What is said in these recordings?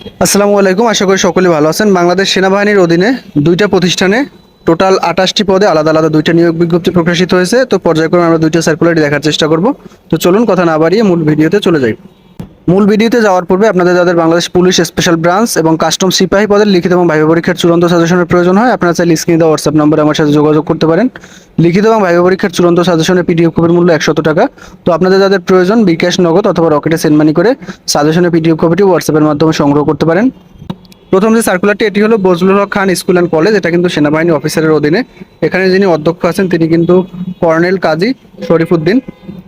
আসসালামু আলাইকুম, আশা করি সকলে ভালো আছেন। বাংলাদেশ সেনাবাহিনীর অধীনে দুইটা প্রতিষ্ঠানে টোটাল আঠাশটি পদে আলাদা আলাদা দুইটা নিয়োগ বিজ্ঞপ্তি প্রকাশিত হয়েছে। তো পর্যায়ক্রমে আমরা দুইটা সার্কুলারই দেখার চেষ্টা করব। তো চলুন কথা না বাড়িয়ে মূল ভিডিওতে চলে যাই। মূল ভিডিওতে যাওয়ার পূর্বে আপনাদের যাদের বাংলাদেশ পুলিশ স্পেশাল ব্রাঞ্চ এবং কাস্টম সিপাহী পদের লিখিত এবং ভাইবা পরীক্ষার চূড়ান্ত সাজেশনের প্রয়োজন হয়, আপনারা চাইলে স্ক্রিনে দেওয়া হোয়াটসঅ্যাপ নম্বরে আমার সাথে যোগাযোগ করতে পারেন। লিখিত এবং ভাইবা পরীক্ষার চূড়ান্ত সাজেশনের পিডিএফ কপির মূল্য একশত টাকা। তো আপনাদের যাদের প্রয়োজন, বিকাশ নগদ অথবা রকেটে সেন্ড মানি করে সাজেশনের পিডিএফ কপিটি হোয়াটসঅ্যাপের মাধ্যমে সংগ্রহ করতে পারেন। প্রথম যে সার্কুলারটি এটি হলো Bazlul Haq Khan school and college এটা কিন্তু সেনাবাহিনী অফিসারের অধীনে। এখানে যিনি অধ্যক্ষ আছেন, তিনি কিন্তু কর্নেল কাজী শরীফুদ্দিন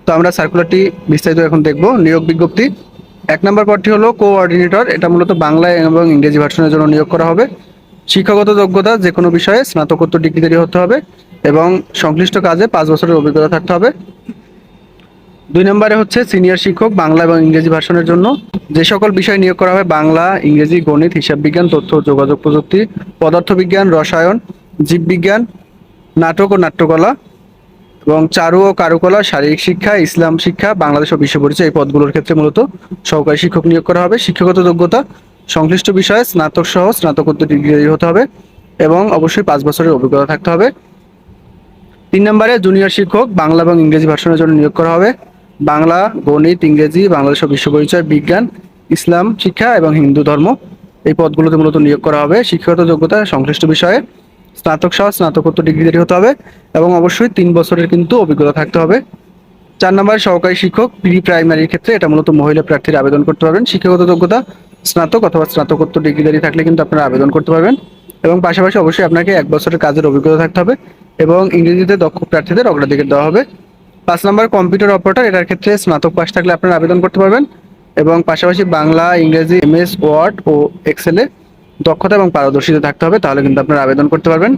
তো আমরা সার্কুলারটি বিস্তারিত এখন দেখব। নিয়োগ বিজ্ঞপ্তি এক নম্বর পদটি হলো কোঅর্ডিনেটর। এটা মূলত বাংলা এবং ইংরেজি ভার্সনের জন্য নিয়োগ করা হবে। শিক্ষাগত যোগ্যতা যে কোনো বিষয়ে স্নাতকোত্তর ডিগ্রিধারী হতে হবে এবং সংশ্লিষ্ট কাজে পাঁচ বছরের অভিজ্ঞতা থাকতে হবে। দুই নম্বরে হচ্ছে সিনিয়র শিক্ষক বাংলা এবং ইংরেজি ভাষণের জন্য। যে সকল বিষয় নিয়োগ করা হবে, বাংলা, ইংরেজি, গণিত, হিসাব বিজ্ঞান, তথ্য, যোগাযোগ প্রযুক্তি, পদার্থবিজ্ঞান, রসায়ন, জীববিজ্ঞান, নাটক ও নাট্যকলা এবং চারু ও কারুকলা, শারীরিক শিক্ষা, ইসলাম শিক্ষা, বাংলাদেশ ও বিশ্ব পরিচয়, এই পদগুলোর ক্ষেত্রে মূলত সহকারী শিক্ষক নিয়োগ করা হবে। শিক্ষাগত যোগ্যতা, সংশ্লিষ্ট বিষয়ে স্নাতক সহ স্নাতকোত্তর ডিগ্রি হতে হবে এবং অবশ্যই পাঁচ বছরের অভিজ্ঞতা থাকতে হবে। তিন নম্বরে জুনিয়র শিক্ষক, বাংলা এবং ইংরেজি ভাষণের জন্য নিয়োগ করা হবে। বাংলা, গণিত, ইংরেজি, বাংলাদেশ ও বিশ্ব পরিচয়, বিজ্ঞান, ইসলাম, শিক্ষা এবং হিন্দু ধর্ম, এই পদগুলোতে মূলত নিয়োগ করা হবে। শিক্ষাগত যোগ্যতা, সংশ্লিষ্ট বিষয়ে স্নাতক সহ স্নাতকোত্তর ডিগ্রিধারী হতে হবে এবং অবশ্যই তিন বছরের কিন্তু অভিজ্ঞতা থাকতে হবে। চার নম্বর, সহকারী শিক্ষক, প্রি প্রাইমারির ক্ষেত্রে এটা মূলত মহিলা প্রার্থীরা আবেদন করতে পারবেন। শিক্ষাগত যোগ্যতা, স্নাতক অথবা স্নাতকোত্তর ডিগ্রিধারী থাকলে কিন্তু আপনারা আবেদন করতে পারবেন। এবং পাশাপাশি অবশ্যই আপনাকে এক বছরের কাজের অভিজ্ঞতা থাকতে হবে এবং ইংরেজিতে দক্ষ প্রার্থীদের অগ্রাধিকার দেওয়া হবে। পাঁচ নম্বর, কম্পিউটার অপারেটর, এটার ক্ষেত্রে স্নাতক পাস থাকলে আপনারা আবেদন করতে পারবেন। এবং পাশাপাশি বাংলা, ইংরেজি, এমএস, ওয়ার্ড ও এক্সেলে দক্ষতা এবং পারদর্শিতা থাকতে হবে, তাহলে কিন্তু আপনারা আবেদন করতে পারবেন।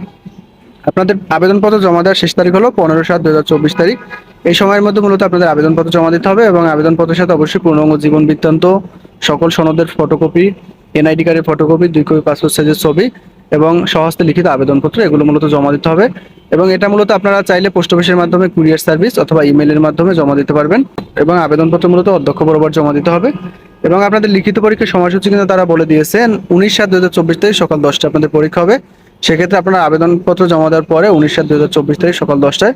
আপনাদের আবেদনপত্র জমা দেওয়ার শেষ তারিখ হলো পনেরো সাত দু তারিখ। এই সময়ের মধ্যে মূলত আপনাদের আবেদনপত্র জমা দিতে হবে এবং আবেদনপত্রের সাথে অবশ্যই পূর্ণাঙ্গ জীবন বৃত্তান্ত, সকল সনদের ফটোকপি এনআইডি কার্ডের ফটোকপি দুই কপি পাসপোর্ট সাইজের ছবি এবং সহস্তে লিখিত আবেদনপত্র, এগুলো মূলত জমা দিতে হবে। এবং এটা মূলত আপনারা চাইলে পোস্ট অফিসের মাধ্যমে কুরিয়ার সার্ভিস অথবা ইমেলের মাধ্যমে জমা দিতে পারবেন এবং আবেদনপত্র মূলত অধ্যক্ষ বরাবর জমা দিতে হবে। এবং আপনাদের লিখিত পরীক্ষার সময়সূচি কিন্তু তারা বলে দিয়েছেন, উনিশ সাত দু হাজার চব্বিশ তারিখ সকাল দশটা আপনাদের পরীক্ষা হবে। সেক্ষেত্রে আপনারা আবেদনপত্র জমা দেওয়ার পরে উনিশ সাত দু হাজার চব্বিশ তারিখ সকাল দশটায়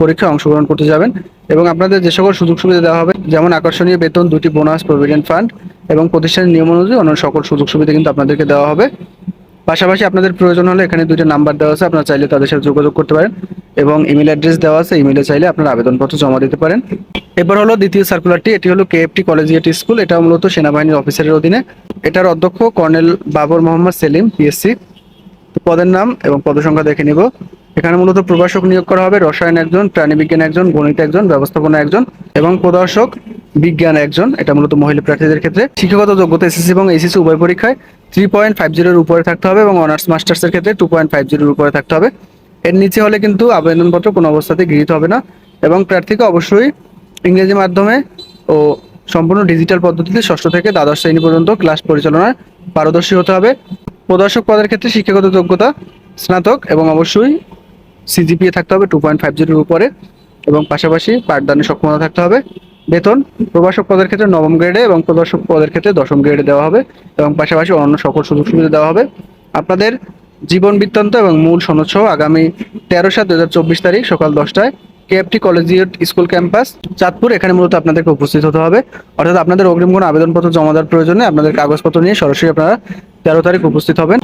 পরীক্ষায় অংশগ্রহণ করতে যাবেন। এবং আপনাদের যে সকল সুযোগ সুবিধা দেওয়া হবে, যেমন আকর্ষণীয় বেতন, দুটি বোনাস, প্রভিডেন্ট ফান্ড এবং প্রতিষ্ঠানের নিয়ম অনুযায়ী অন্য সকল সুযোগ সুবিধা কিন্তু আপনাদেরকে দেওয়া হবে। পাশাপাশি আপনাদের প্রয়োজন হলে এখানে দুইটা নাম্বার দেওয়া আছে, আপনারা চাইলে তাদের সাথে যোগাযোগ করতে পারেন এবং ইমেল অ্যাড্রেস দেওয়া আছে, ইমেলে চাইলে আপনারা আবেদনপত্র জমা দিতে পারেন। এবার হলো দ্বিতীয় সার্কুলারটি এটি হলো কেএফটি কলেজিয়েট স্কুল এটা মূলত সেনাবাহিনীর অফিসারের অধীনে। এটার অধ্যক্ষ কর্নেল বাবর মোহাম্মদ সেলিম পিএসসি পদের নাম এবং পদসংখ্যা দেখে নিব। এখানে মূলত প্রভাষক নিয়োগ করা হবে, রসায়ন একজন, প্রাণীবিজ্ঞান একজন, গণিত একজন, ব্যবস্থাপনা একজন এবং প্রদর্শক। বিজ্ঞান একজন, এটা মূলত মহিলা প্রার্থীদের ক্ষেত্রে। শিক্ষাগত যোগ্যতা এসএসসি এবং এসএসসি উভয় পরীক্ষায় থ্রি পয়েন্ট ফাইভ জিরোর উপরে থাকতে হবে এবং অনার্স মাস্টার্সের ক্ষেত্রে টু পয়েন্ট ফাইভ জিরোর উপরে থাকতে হবে। এর নিচে হলে কিন্তু আবেদনপত্র কোনো অবস্থাতে গৃহীত হবে না এবং প্রার্থীকে অবশ্যই ইংরেজি মাধ্যমে ও সম্পূর্ণ ডিজিটাল পদ্ধতিতে ষষ্ঠ থেকে দ্বাদশ শ্রেণি পর্যন্ত ক্লাস পরিচালনায় পারদর্শী হতে হবে। প্রদর্শক পদের ক্ষেত্রে শিক্ষাগত যোগ্যতা স্নাতক এবং অবশ্যই সিজিপিএ থাকতে হবে টু পয়েন্ট ফাইভ জিরোর উপরে এবং পাশাপাশি পাঠদানের সক্ষমতা থাকতে হবে। বেতন। প্রভাষক পদের ক্ষেত্রে নবম গ্রেডে এবং প্রদর্শক পদের ক্ষেত্রে দশম গ্রেডে দেওয়া হবে এবং পাশাপাশি অন্যান্য সকল সুযোগ সুবিধা দেওয়া হবে। আপনাদের জীবন বৃত্তান্ত এবং মূল সনদ সহ আগামী তেরো সাত দু তারিখ সকাল দশটায় KFT collegiate school campus, Chandpur. এখানে মূলত আপনাদেরকে উপস্থিত হতে হবে। অর্থাৎ আপনাদের অগ্রিম কোনো আবেদনপত্র জমা দেওয়ার প্রয়োজনে আপনাদের কাগজপত্র নিয়ে সরাসরি আপনারা তেরো তারিখ উপস্থিত হবেন।